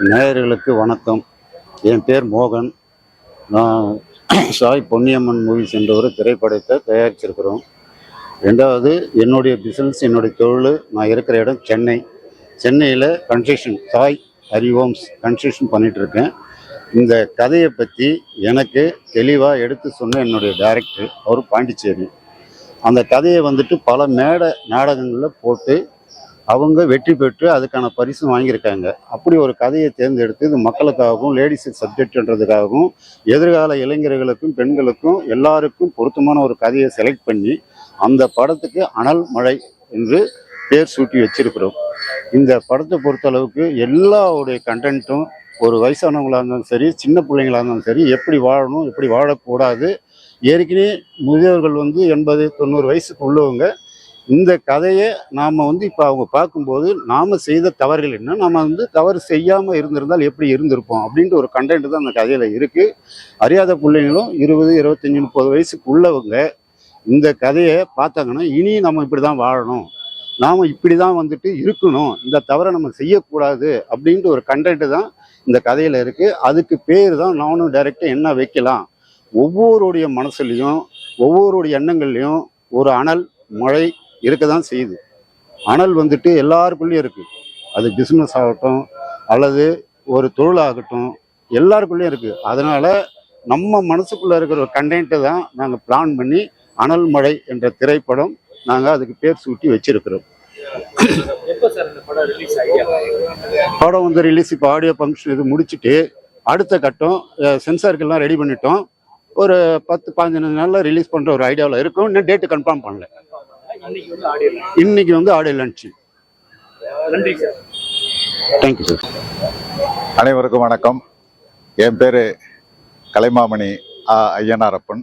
நேயர்களுக்கு வணக்கம். என் பேர் மோகன். நான் சாய் பொன்னியம்மன் மூவிஸ் என்ற ஒரு திரைப்படத்தை தயாரிச்சிருக்கிறோம். ரெண்டாவது என்னுடைய பிஸ்னஸ் என்னுடைய தொழில் நான் இருக்கிற இடம் சென்னை. சென்னையில் கன்ஸ்ட்ரக்ஷன் சாய் ஹரிஓம்ஸ் கன்ஸ்ட்ரக்ஷன் பண்ணிகிட்ருக்கேன் இருக்கேன் இந்த கதையை பற்றி எனக்கு தெளிவாக எடுத்து சொன்ன என்னுடைய டைரக்டர் அவர் பாண்டிச்சேரி. அந்த கதையை வந்துட்டு பல மேடை நாடகங்களில் போட்டு அவங்க வெற்றி பெற்று அதுக்கான பரிசு வாங்கியிருக்காங்க. அப்படி ஒரு கதையை தேர்ந்தெடுத்து இது மக்களுக்காகவும் லேடிஸ் சப்ஜெக்ட்ன்றதுக்காகவும் எதிர்கால இளைஞர்களுக்கும் பெண்களுக்கும் எல்லாருக்கும் பொருத்தமான ஒரு கதையை செலக்ட் பண்ணி அந்த படத்துக்கு அனல் மழை என்று பேர் சூட்டி வச்சிருக்கிறோம். இந்த படத்தை பொறுத்தளவுக்கு எல்லாருடைய கண்டென்ட்டும் ஒரு வயசானவங்களாக இருந்தாலும் சரி சின்ன பிள்ளைங்களாக இருந்தாலும் சரி எப்படி வாழணும் எப்படி வாழக்கூடாது ஏற்கனவே முதியவர்கள் வந்து எண்பது தொண்ணூறு வயசுக்கு உள்ளவங்க இந்த கதையை நாம் வந்து இப்போ அவங்க பார்க்கும்போது நாம் செய்த தவறுகள் என்ன? நாம் வந்து தவறு செய்யாமல் இருந்திருந்தால் எப்படி இருந்திருப்போம்? அப்படின்ட்டு ஒரு கண்டென்ட் தான் அந்த கதையில் இருக்குது அறியாத பிள்ளைங்களும் இருபது இருபத்தஞ்சி முப்பது வயசுக்கு உள்ளவங்க இந்த கதையை பார்த்தாங்கன்னா இனி நம்ம இப்படி தான் வாழணும். நாம் இப்படி தான் வந்துட்டு இருக்கணும். இந்த தவறை நம்ம செய்யக்கூடாது அப்படின்ட்டு ஒரு கண்டென்ட் தான் இந்த கதையில் இருக்குது அதுக்கு பேர் தான் நானும் டைரெக்டாக என்ன வைக்கலாம்? ஒவ்வொருடைய மனசுலையும் ஒவ்வொருடைய எண்ணங்கள்லையும் ஒரு அனல் மழை இருக்க தான் செய்யுது. அனல் வந்துட்டு எல்லாருக்குள்ளேயும் இருக்குது அது பிஸ்னஸ் ஆகட்டும் அல்லது ஒரு தொழிலாகட்டும் எல்லாருக்குள்ளேயும் இருக்குது அதனால் நம்ம மனசுக்குள்ளே இருக்கிற ஒரு கண்டென்ட்டை தான் நாங்கள் பிளான் பண்ணி அனல் மழை என்ற திரைப்படம் நாங்கள் அதுக்கு பேர் சூட்டி வச்சிருக்கிறோம். படம் வந்து ரிலீஸ் இப்போ ஆடியோ ஃபங்க்ஷன் இது முடிச்சுட்டு அடுத்த கட்டம் சென்சாருக்கெல்லாம் ரெடி பண்ணிட்டோம். ஒரு பத்து பதினஞ்சு நாளில் ரிலீஸ் பண்ணுற ஒரு ஐடியாவில் இருக்கும். இன்னும் டேட்டு கன்ஃபார்ம் பண்ணல. இன்னைக்கு வந்து ஆடியோ இன்னைக்கு வந்து ஆடியோ லன்ச்சு நன்றி சார். தேங்க்யூ சார் அனைவருக்கும் வணக்கம். என் பேர் கலைமாமணி ஆ. ஐயனாரப்பன்.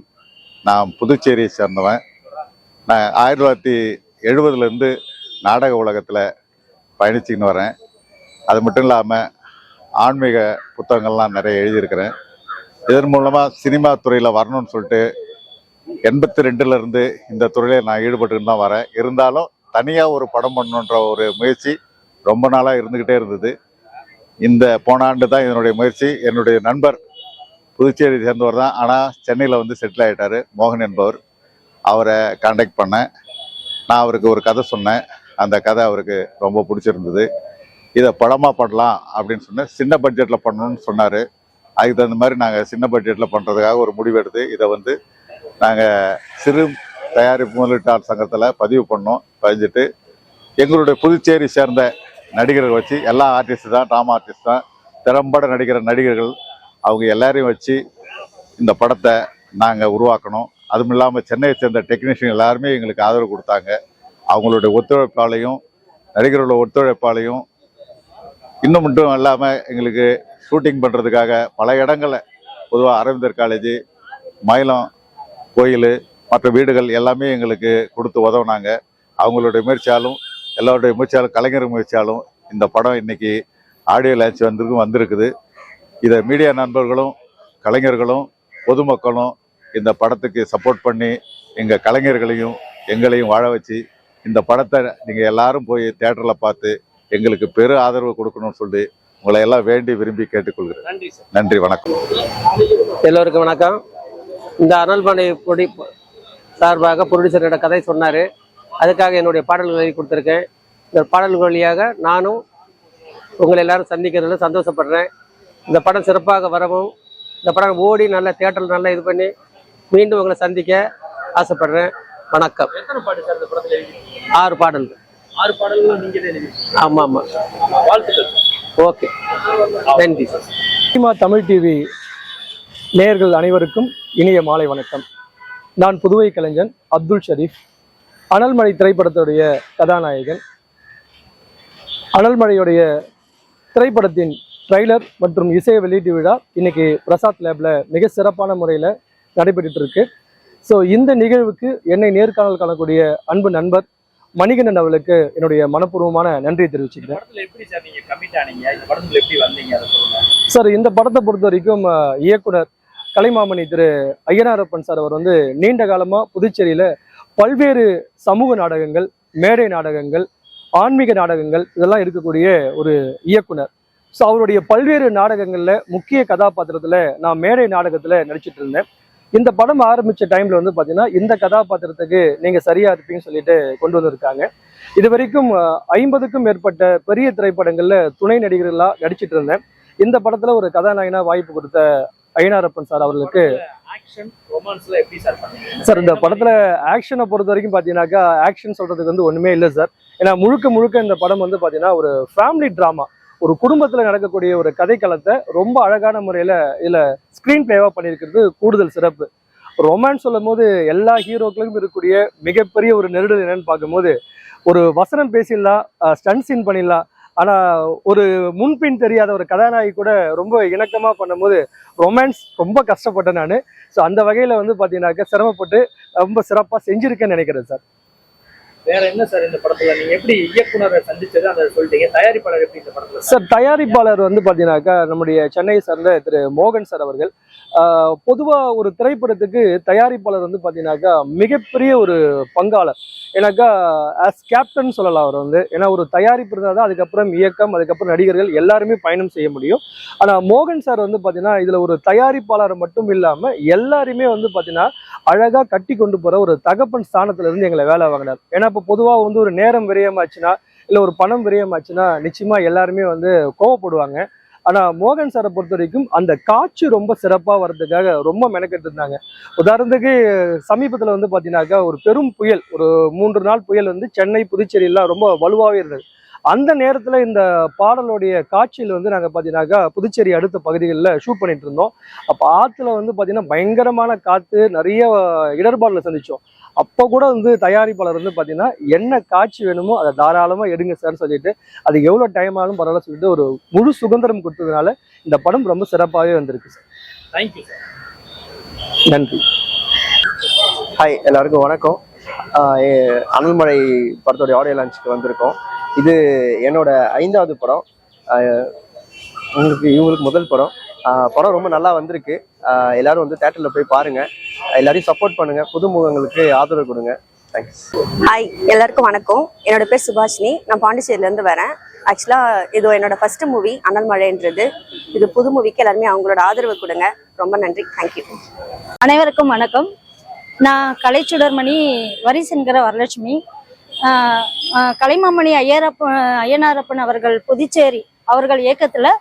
நான் புதுச்சேரியை சேர்ந்தவன். நான் ஆயிரத்தி தொள்ளாயிரத்தி எழுபதுலேருந்து நாடக உலகத்தில் பயணிச்சுக்கின்னு வரேன். அது மட்டும் இல்லாமல் ஆன்மீக புத்தகங்கள்லாம் நிறைய எழுதியிருக்கிறேன். இதன் மூலமாக சினிமா துறையில் வரணும்னு சொல்லிட்டு எண்பத்தி ரெண்டுலேருந்து இந்த துறையில் நான் ஈடுபட்டுன்னு தான் வரேன். இருந்தாலும் தனியாக ஒரு படம் பண்ணணுன்ற ஒரு முயற்சி ரொம்ப நாளாக இருந்துக்கிட்டே இருந்தது. இந்த போன ஆண்டு தான் இதனுடைய முயற்சி. என்னுடைய நண்பர் புதுச்சேரி சேர்ந்தவர் தான். ஆனால் சென்னையில் வந்து செட்டில் ஆகிட்டார் மோகன் என்பவர். அவரை காண்டாக்ட் பண்ணேன். நான் அவருக்கு ஒரு கதை சொன்னேன். அந்த கதை அவருக்கு ரொம்ப பிடிச்சிருந்தது. இதை படமாக பண்ணலாம் அப்படின்னு சொன்னேன். சின்ன பட்ஜெட்டில் பண்ணணும்னு சொன்னார். அதுக்கு தகுந்த மாதிரி நாங்கள் சின்ன பட்ஜெட்டில் பண்ணுறதுக்காக ஒரு முடிவெடுத்து இதை வந்து நாங்கள் சிறு தயாரிப்பு முதலீட்டாளர் சங்கத்தில் பதிவு பண்ணோம் பதிஞ்சிட்டு. எங்களுடைய புதுச்சேரி சேர்ந்த நடிகர்கள் வச்சு எல்லா ஆர்டிஸ்ட் தான் ட்ராமா ஆர்டிஸ்ட் தான் திறம்பட நடிக்கிற நடிகர்கள் அவங்க எல்லாரையும் வச்சு இந்த படத்தை நாங்கள் உருவாக்கணும். அதுவும் இல்லாமல் சென்னையை சேர்ந்த டெக்னீஷியன் எல்லாருமே எங்களுக்கு ஆதரவு கொடுத்தாங்க. அவங்களுடைய ஒத்துழைப்பாலையும் நடிகர்களோட ஒத்துழைப்பாலையும் இன்னும் மட்டும் இல்லாமல் எங்களுக்கு ஷூட்டிங் பண்ணுறதுக்காக பல இடங்களில் பொதுவாக அரவிந்தர் காலேஜ் மயிலம் கோயில் மற்ற வீடுகள் எல்லாமே எங்களுக்கு கொடுத்து உதவுனாங்க. அவங்களுடைய முயற்சியாலும் எல்லாருடைய முயற்சியாலும் கலைஞர் முயற்சியாலும் இந்த படம் இன்னைக்கு ஆடியோ லான்ச் வந்திருக்கும் வந்திருக்குது. இதை மீடியா நண்பர்களும் கலைஞர்களும் பொதுமக்களும் இந்த படத்துக்கு சப்போர்ட் பண்ணி எங்கள் கலைஞர்களையும் எங்களையும் வாழ வச்சு இந்த படத்தை நீங்கள் எல்லாரும் போய் தேட்டரில் பார்த்து எங்களுக்கு பெரு ஆதரவு கொடுக்கணும்னு சொல்லி உங்களை எல்லாம் வேண்டி விரும்பி கேட்டுக்கொள்கிறேன். நன்றி சார். நன்றி வணக்கம். எல்லோருக்கும் வணக்கம். இந்த அனல்மனை பொடி சார்பாக ப்ரொடியூசரோட கதை சொன்னார். அதுக்காக என்னுடைய பாடல்கள் எழுதி கொடுத்துருக்கேன். இந்த பாடல்கள் வழியாக நானும் உங்களை எல்லாரும் சந்திக்கிறதுல சந்தோஷப்படுறேன். இந்த படம் சிறப்பாக வரவும் இந்த படம் ஓடி நல்ல தேட்டரில் நல்லா இது பண்ணி மீண்டும் உங்களை சந்திக்க ஆசைப்படுறேன். வணக்கம். எத்தனை பாட்டு சார் இந்த படத்துல எழுதி ஆறு பாடல்கள். ஆறு எழுதி ஆமாம் ஆமாம் வாழ்த்துக்கள் ஓகே. நன்றி சார். சினிமா தமிழ் டிவி நேயர்கள் அனைவருக்கும் இனிய மாலை வணக்கம். நான் புதுவை கலைஞன் அப்துல் ஷரீஃப் அனல்மழை திரைப்படத்துடைய கதாநாயகன். அனல்மழையுடைய திரைப்படத்தின் ட்ரைலர் மற்றும் இசை வெளியீட்டு விழா இன்னைக்கு பிரசாத் லேப்ல மிக சிறப்பான முறையில் நடைபெற்றுட்டு இருக்கு ஸோ இந்த நிகழ்வுக்கு என்னை நேர்காணல் காணக்கூடிய அன்பு நண்பர் மணிகண்டன் அவர்களுக்கு என்னுடைய மனப்பூர்வமான நன்றியை தெரிவிச்சுக்கிறேன். சார் இந்த படத்தை பொறுத்த வரைக்கும் இயக்குனர் கலைமாமணி திரு ஐயனாரப்பன் சார் அவர் வந்து நீண்ட காலமாக புதுச்சேரியில் பல்வேறு சமூக நாடகங்கள் மேடை நாடகங்கள் ஆன்மீக நாடகங்கள் இதெல்லாம் இருக்கக்கூடிய ஒரு இயக்குனர். ஸோ அவருடைய பல்வேறு நாடகங்களில் முக்கிய கதாபாத்திரத்தில் நான் மேடை நாடகத்தில் நடிச்சிட்டு இருந்தேன். இந்த படம் ஆரம்பித்த டைமில் வந்து பார்த்தீங்கன்னா இந்த கதாபாத்திரத்துக்கு நீங்கள் சரியாக இருப்பீங்கன்னு சொல்லிட்டு கொண்டு வந்திருக்காங்க. இது வரைக்கும் ஐம்பதுக்கும் மேற்பட்ட பெரிய திரைப்படங்களில் துணை நடிகர்களாக நடிச்சிட்டு இருந்தேன். இந்த படத்தில் ஒரு கதாநாயகனா வாய்ப்பு கொடுத்த ஐனாரப்பன் சார் அவர்களுக்கு ஆக்ஷன் ரொமான்ஸ்ல எப்படி சார் இந்த படத்துல ஆக்ஷனை பொறுத்த வரைக்கும் பாத்தீங்கன்னாக்கா ஆக்ஷன் சொல்றதுக்கு வந்து ஒண்ணுமே இல்லை சார். ஏன்னா முழுக்க முழுக்க இந்த படம் வந்து பாத்தீங்கன்னா ஒரு ஃபேமிலி டிராமா ஒரு குடும்பத்துல நடக்கக்கூடிய ஒரு கதைக்களத்தை ரொம்ப அழகான முறையில இதுல ஸ்கிரீன் பிளேவா பண்ணியிருக்கிறது கூடுதல் சிறப்பு. ரொமான்ஸ் சொல்லும் போது எல்லா ஹீரோக்களுக்கும் இருக்கக்கூடிய மிகப்பெரிய ஒரு நெருடல் என்னன்னு பார்க்கும்போது ஒரு வசனம் பேசிடலாம் ஸ்டன் சீன் பண்ணிடலாம் ஆனா ஒரு முன்பின் தெரியாத ஒரு கதாநாயகி கூட ரொம்ப இணக்கமா பண்ணும்போது ரொமான்ஸ் ரொம்ப கஷ்டப்பட்டேன் நான். ஸோ அந்த வகையில வந்து பாத்தீங்கன்னாக்க சிரமப்பட்டு ரொம்ப சிறப்பா செஞ்சிருக்கேன்னு நினைக்கிறேன் சார். வேற என்ன சார் இந்த படத்துல? நீங்க எப்படி இயக்குனரை சந்திச்சது? அந்த சொல்லிட்டீங்க. தயாரிப்பாளர் எப்படி இந்த படத்துல சார் தயாரிப்பாளர் வந்து பாத்தீங்கன்னாக்கா நம்முடைய சென்னையை சார்ந்த திரு மோகன் சார் அவர்கள். பொதுவா ஒரு திரைப்படத்துக்கு தயாரிப்பாளர் வந்து பாத்தீங்கன்னாக்கா மிகப்பெரிய ஒரு பங்காளர். ஏன்னாக்கா ஆஸ் கேப்டன் சொல்லலாம் அவர் வந்து. ஏன்னா ஒரு தயாரிப்பு இருந்தால் தான் அதுக்கப்புறம் இயக்கம் அதுக்கப்புறம் நடிகர்கள் எல்லாருமே பயணம் செய்ய முடியும். ஆனா மோகன் சார் வந்து பாத்தீங்கன்னா இதுல ஒரு தயாரிப்பாளர் மட்டும் இல்லாம எல்லாருமே வந்து பாத்தீங்கன்னா அழகா கட்டி கொண்டு போற ஒரு தகப்பன் ஸ்தானத்துல இருந்து எங்களை வேலை வாங்கினார். ஏன்னா இப்போ பொதுவா வந்து ஒரு நேரம் விரயமாச்சுன்னா இல்ல ஒரு பணம் விரயமாச்சுன்னா நிச்சயமா எல்லாருமே வந்து கோவப்படுவாங்க. ஆனா மோகன் சாரை பொறுத்த வரைக்கும் அந்த காட்சி ரொம்ப சிறப்பா வர்றதுக்காக ரொம்ப மெனக்கெட்டு இருந்தாங்க. உதாரணத்துக்கு சமீபத்துல வந்து பாத்தீங்கன்னாக்கா ஒரு பெரும் புயல் ஒரு மூன்று நாள் புயல் வந்து சென்னை புதுச்சேரியெல்லாம் ரொம்ப வலுவாகவே இருந்தது. அந்த நேரத்துல இந்த பாடலுடைய காட்சியில் வந்து நாங்க பாத்தீங்கன்னாக்கா புதுச்சேரி அடுத்த பகுதிகளில் ஷூட் பண்ணிட்டு இருந்தோம். அப்ப ஆற்றுல வந்து பாத்தீங்கன்னா பயங்கரமான காற்று நிறைய இடர்பாடுல சந்திச்சோம். அப்போ கூட வந்து தயாரிப்பாளர் வந்து பாத்தீங்கன்னா என்ன காட்சி வேணுமோ அதை தாராளமா எடுங்க சார் சொல்லிட்டு அது எவ்வளவு டைம் ஆனாலும் பரவாயில்ல சொல்லிட்டு ஒரு முழு சுதந்திரம் கொடுத்ததுனால இந்த படம் ரொம்ப சிறப்பாகவே வந்திருக்கு சார் தேங்க்யூ சார் நன்றி. ஹாய் எல்லாருக்கும் வணக்கம். அனல்மழை படத்தோடைய ஆடியோ லான்ச்சுக்கு வந்திருக்கோம். இது என்னோட ஐந்தாவது படம். உங்களுக்கு இவங்களுக்கு முதல் படம். படம் ரொம்ப நல்லா வந்திருக்கு. எல்லாரும் வந்து தேட்டரில் போய் பாருங்க. எல்லாரையும் சப்போர்ட் பண்ணுங்க. புதுமுகங்களுக்கு ஆதரவு கொடுங்க. ஹாய் எல்லாருக்கும் வணக்கம். என்னோட பேர் சுபாஷினி. நான் பாண்டிச்சேரியிலேருந்து வரேன். ஆக்சுவலாக இது என்னோட ஃபர்ஸ்ட் மூவி அனல் மழைன்றது. இது புது மூவிக்கு எல்லாருமே அவங்களோட ஆதரவு கொடுங்க. ரொம்ப நன்றி. தேங்க்யூ அனைவருக்கும் வணக்கம். நான் கலைச்சுடர்மணி வரிசென்கிற வரலட்சுமி. கலைமாமணி ஐயரப்ப ஐயனாரப்பன் அவர்கள் புதுச்சேரி அவர்கள் இயக்கத்தில்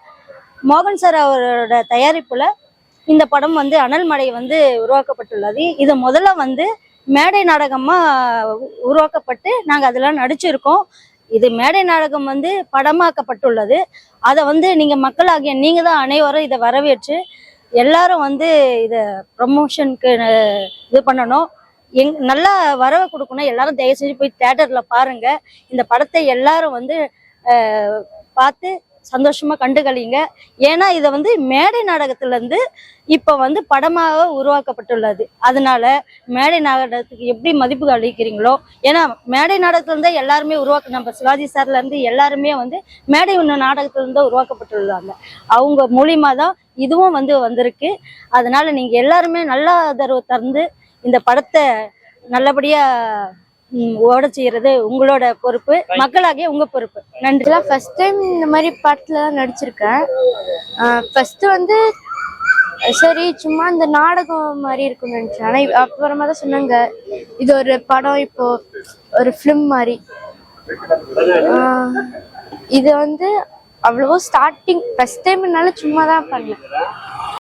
மோகன் சார் அவரோட தயாரிப்பில் இந்த படம் வந்து அனல்மடை வந்து உருவாக்கப்பட்டுள்ளது. இது முதல்ல வந்து மேடை நாடகமாக உருவாக்கப்பட்டு நாங்கள் அதெல்லாம் நடிச்சிருக்கோம். இது மேடை நாடகம் வந்து படமாக்கப்பட்டுள்ளது. அதை வந்து நீங்கள் மக்களாகிய நீங்கள் தான் அனைவரும் இதை வரவேற்று எல்லாரும் வந்து இதை ப்ரமோஷனுக்கு இது பண்ணணும். எங் நல்லா வரவை கொடுக்கணும். எல்லாரும் தயவு செஞ்சு போய் தேட்டரில் பாருங்கள் இந்த படத்தை எல்லாரும் வந்து பார்த்து சந்தோஷமா கண்டுகளிங்க. ஏன்னா இதை வந்து மேடை நாடகத்திலேருந்து இப்போ வந்து படமாக உருவாக்கப்பட்டுள்ளது. அதனால மேடை நாடகத்துக்கு எப்படி மதிப்பு அளிக்கிறீங்களோ ஏன்னா மேடை நாடகத்திலேருந்து எல்லாருமே உருவாக்க நம்ம சிவாஜி சார்ல இருந்து எல்லாருமே வந்து மேடை உண்ண நாடகத்திலிருந்து உருவாக்கப்பட்டுள்ளாங்க அவங்க மூலியமா தான் இதுவும் வந்து வந்திருக்கு. அதனால நீங்க எல்லாருமே நல்ல ஆதரவு தந்து இந்த படத்தை நல்லபடியா ஓட செய்யறது உங்களோட பொறுப்பு மக்களாகிய உங்க பொறுப்பு. நன்றி. ஃபர்ஸ்ட் டைம் இந்த மாதிரி படத்துல தான் நடிச்சிருக்கேன். ஃபர்ஸ்ட் வந்து சரி சும்மா இந்த நாடகம் மாதிரி இருக்கும்னு நினைச்சேன். ஆனா அப்புறமா தான் சொன்னாங்க இது ஒரு படம் இப்போ ஒரு ஃபிலிம் மாதிரி. இது வந்து அவ்வளவோ ஸ்டார்டிங் ஃபர்ஸ்ட் டைம்னால சும்மா தான் பண்ணேன்.